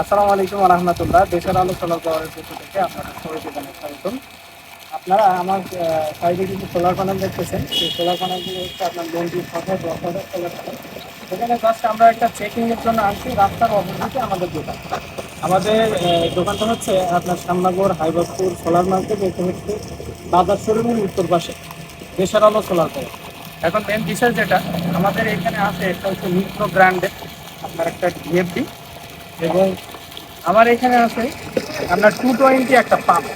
আসসালামু আলাইকুম রহমতুল্লাহ দেশের আলো সোলার পাওয়ারের পক্ষ থেকে আপনাদের সবাইকে জানাই স্বাগতম। আপনারা আমার সাইডে কিছু সোলার প্যানেল দেখতেছেন। সেই সোলার প্যানেলগুলো হচ্ছে আপনার লোনটি ছশো দশ হাজার সোলার প্যানেল সেখানে জাস্ট আমরা একটা চেকিংয়ের জন্য আসছি, রাস্তার অপোজিটে আমাদের দোকান। আমাদের দোকানটা হচ্ছে আপনার শ্যামনগর হাইবাজপুর সোলার মার্কেট এটা হচ্ছে বাজার শোরুমের উত্তর পাশে। দেশের আলো সোলার পাওয়ার এখন মেন বিষয় যেটা, আমাদের এখানে আছে, এটা হচ্ছে মিত্র ব্র্যান্ডের আপনার একটা ডিএফডি এবং আমার এখানে আছে আপনার টু টোয়েন্টি একটা পাম্প।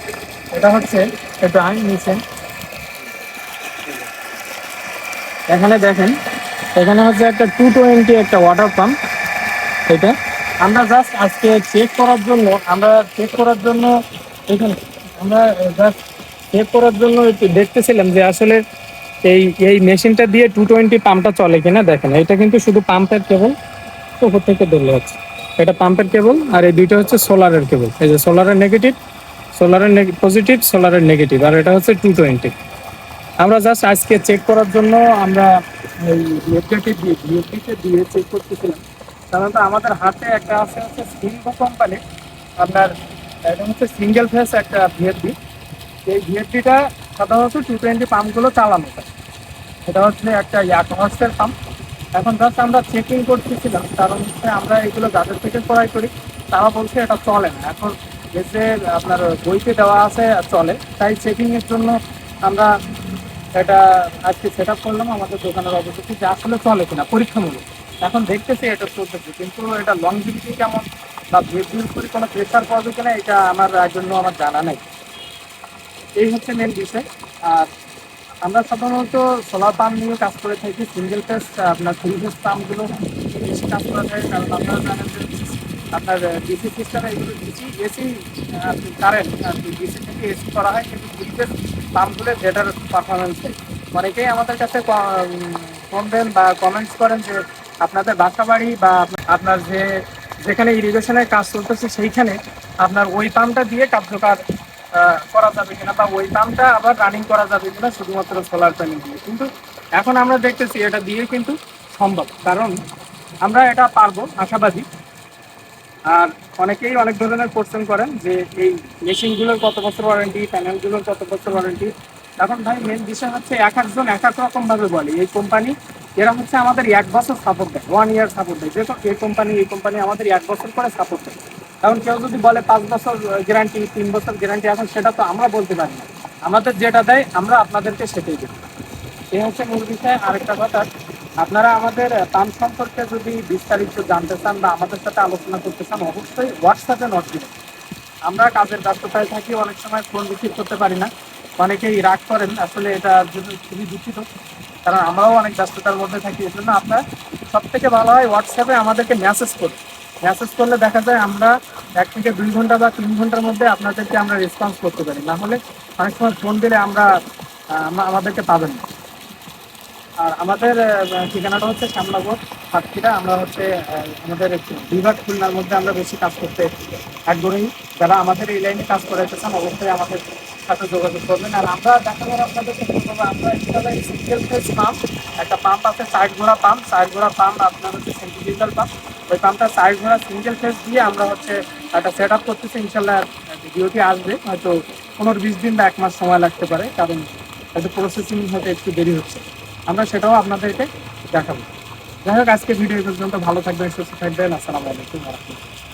এটা হচ্ছে, একটু আমি নিচ্ছেন এখানে দেখেন, এখানে হচ্ছে একটা টু টোয়েন্টি একটা ওয়াটার পাম্প এটা আমরা জাস্ট আজকে চেক করার জন্য, আমরা চেক করার জন্য এখানে, আমরা জাস্ট চেক করার জন্য একটু দেখতেছিলাম যে আসলে এই এই মেশিনটা দিয়ে টু টোয়েন্টি পাম্পটা চলে কিনা দেখেন। এটা কিন্তু শুধু পাম্পের কেবল উপর থেকে ধরলে হচ্ছে। এটা পাম্পের কেবল আর এই দুইটা হচ্ছে সোলারের কেবল এই যে সোলারের নেগেটিভ সোলারের পজিটিভ সোলারের নেগেটিভ আর এটা হচ্ছে টু টোয়েন্টি আমরা জাস্ট আজকে চেক করার জন্য আমরা এই বিএফটিকে দিয়ে বিএফটিকে দিয়ে চেক করতেছিলাম। সাধারণত আমাদের হাতে একটা আছে, হচ্ছে সিম্বো কোম্পানি আপনার, এটা হচ্ছে সিঙ্গেল ফেস একটা ভিএফডি এই ভিএফডিটা সাধারণত টু টোয়েন্টি পাম্পগুলো চালানো এটা হচ্ছে একটা ইয়াকহর্সের পাম্প এখন জাস্ট আমরা চেকিং করতেছিলাম, কারণ হচ্ছে আমরা এগুলো যাদের থেকে ক্রয় করি, তারা বলছে এটা চলে না। এখন যে আপনার বইতে দেওয়া আছে চলে। তাই চেকিংয়ের জন্য আমরা এটা আজকে সেট আপ করলাম, আমাদের দোকানের অবস্থা যে আসলে চলে কিনা, পরীক্ষামূলক। এখন দেখতেছি এটা চলতেছে কিন্তু এটা লং লংজিভিটি কেমন বা বৃদ্ধির উপরে কোনো প্রেশার পড়বে কিনা, এটা আমার জন্য আমার জানা নেই। এই হচ্ছে মেন বিষয়। আর আমরা সাধারণত সোলার পাম্প নিয়ে কাজ করে থাকি সিঙ্গেল ফেস আপনার থ্রি ফেস পাম্পগুলো বেশি কাজ করা যায়, কারণ আপনারা জানেন যে আপনার ডিসি সিস্টেমে এগুলো ডিসি এসি কারেন্ট আর ডিসি থেকে এসি করা হয়, কিন্তু থ্রি ফেস পাম্পগুলো বেটার পারফরমেন্স দেয়। অনেকেই আমাদের কাছে ফোন দেন বা কমেন্টস করেন যে আপনাদের বাসা বাড়ি বা আপনার- যে, যেখানে ইরিগেশনের কাজ চলতেছে সেইখানে আপনার ওই পাম্পটা দিয়ে কার্যকর করা যাবে কিনা বা ওই পাম্পটা আবার রানিং করা যাবে কিনা শুধুমাত্র সোলার প্যানেল দিয়ে। কিন্তু এখন আমরা দেখতেছি এটা দিয়ে কিন্তু সম্ভব। কারণ আমরা এটা পারব, আশাবাদী। আর অনেকেই অনেক ধরনের কোশ্চেন করেন যে এই মেশিনগুলোর কত বছর ওয়ারেন্টি প্যানেলগুলোর কত বছর ওয়ারেন্টি এখন ভাই মেন বিষয় হচ্ছে এক একজন এক এক রকমভাবে বলে। এই কোম্পানি এরা হচ্ছে আমাদের এক বছর সাপোর্ট দেয় ওয়ান ইয়ার সাপোর্ট দেয়। যেহেতু এই কোম্পানি এই কোম্পানি আমাদের এক বছর করে সাপোর্ট দেয়। কারণ কেউ যদি বলে পাঁচ বছর গ্যারান্টি তিন বছর গ্যারান্টি এখন সেটা তো আমরা বলতে পারি না। আমাদের যেটা দেয়, আমরা আপনাদেরকে সেটাই দেবো। এই হচ্ছে মূল বিষয়। আরেকটা কথা, আপনারা আমাদের পাম্প সম্পর্কে যদি বিস্তারিত জানতে চান বা আমাদের সাথে আলোচনা করতে চান, অবশ্যই হোয়াটসঅ্যাপে নোট দিবেন। আমরা কাজের ব্যস্ততায় থাকি, অনেক সময় ফোন রিসিভ করতে পারি না। অনেকেই রাগ করেন, আসলে এটা জন্য খুবই দুঃখিত। কারণ আমরাও অনেক ব্যস্ততার মধ্যে থাকি। এই জন্য আপনার সব থেকে ভালো হয় হোয়াটসঅ্যাপে আমাদেরকে মেসেজ করুন। মেসেজ করলে দেখা যায় আমরা এক থেকে দুই ঘণ্টা বা তিন ঘণ্টার মধ্যে আপনাদেরকে আমরা রেসপন্স করতে পারি। না হলে অনেক সময় ফোন দিলে আমরা আমাদেরকে পাবেন না। আর আমাদের ঠিকানাটা হচ্ছে শ্যামনগর সাতক্ষীরা। আমরা হচ্ছে আমাদের বিভাগ খুলনার মধ্যে আমরা বেশি কাজ করতে আগ্রহী। যারা আমাদের এই লাইনে কাজ করাইতে চান, অবশ্যই আমাদের সাথে যোগাযোগ করবেন। আর আমরা দেখাবার আপনাদেরকে বলব আমরা একটা পাম্প আছে সাইড ঘোড়া পাম্প সাইড ঘোড়া পাম্প আপনার হচ্ছে সেন্টিমিটার পাম্প ওই পাম্পটা সাইড ঘোড়া সিঙ্গেল ফেস দিয়ে আমরা হচ্ছে একটা সেট আপ করতেছি ইনশাল্লাহ ভিডিওটি আসবে। হয়তো পনেরো বিশ দিন বা এক মাস সময় লাগতে পারে, কারণ হয়তো প্রসেসিং হতে একটু দেরি হচ্ছে। আমরা সেটাও আপনাদেরকে দেখাবো। যাই হোক আজকে ভিডিও পর্যন্ত। ভালো থাকবেন, সুস্থ থাকবেন। আসসালামু আলাইকুম রাহমাতুল্লাহ।